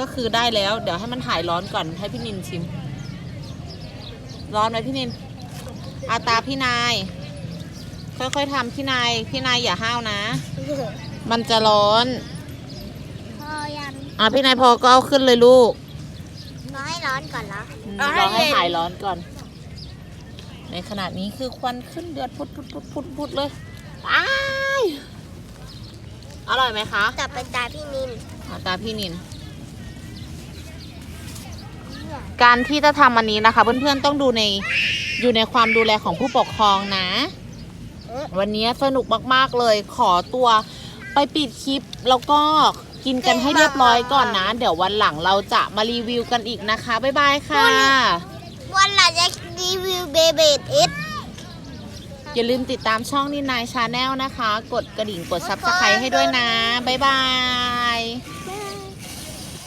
ก็คือได้แล้ว เดี๋ยวให้มันหายร้อนก่อนให้พี่นินชิม ร้อนไหมพี่นินอาตาพี่นาย ค่อยๆทำพี่นาย พี่นายอย่าห้าวนะ มันจะร้อน พอยังอะพี่นายพอก็เอาขึ้นเลยลูกรอให้ร้อนก่อนเหรออืมเอาให้รอให้เย็นหายร้อนก่อน ในขณะนี้คือควันขึ้นเดือดพุดพุดพุดพุดพุดเลยอ้ายอร่อยไหมคะต่อไปตาพี่นิน อะตาพี่นิน การที่จะทำอันนี้นะคะ เพื่อนๆต้องดูในอยู่ในความดูแลของผู้ปกครองนะเอ๊ะวันนี้สนุกมากๆเลยขอตัวไปปิดคลิปแล้วก็กินกันให้เรียบร้อยก่อนนะ เดี๋ยววันหลังเราจะมารีวิวกันอีกนะคะ บ๊ายบายค่ะ วันหลังจะรีวิวเบเบดเอสอย่าลืมติดตามช่องนินนายชาแนลนะคะ กดกระดิ่งกดซับสไครต์ให้ด้วยนะ บ๊ายบาย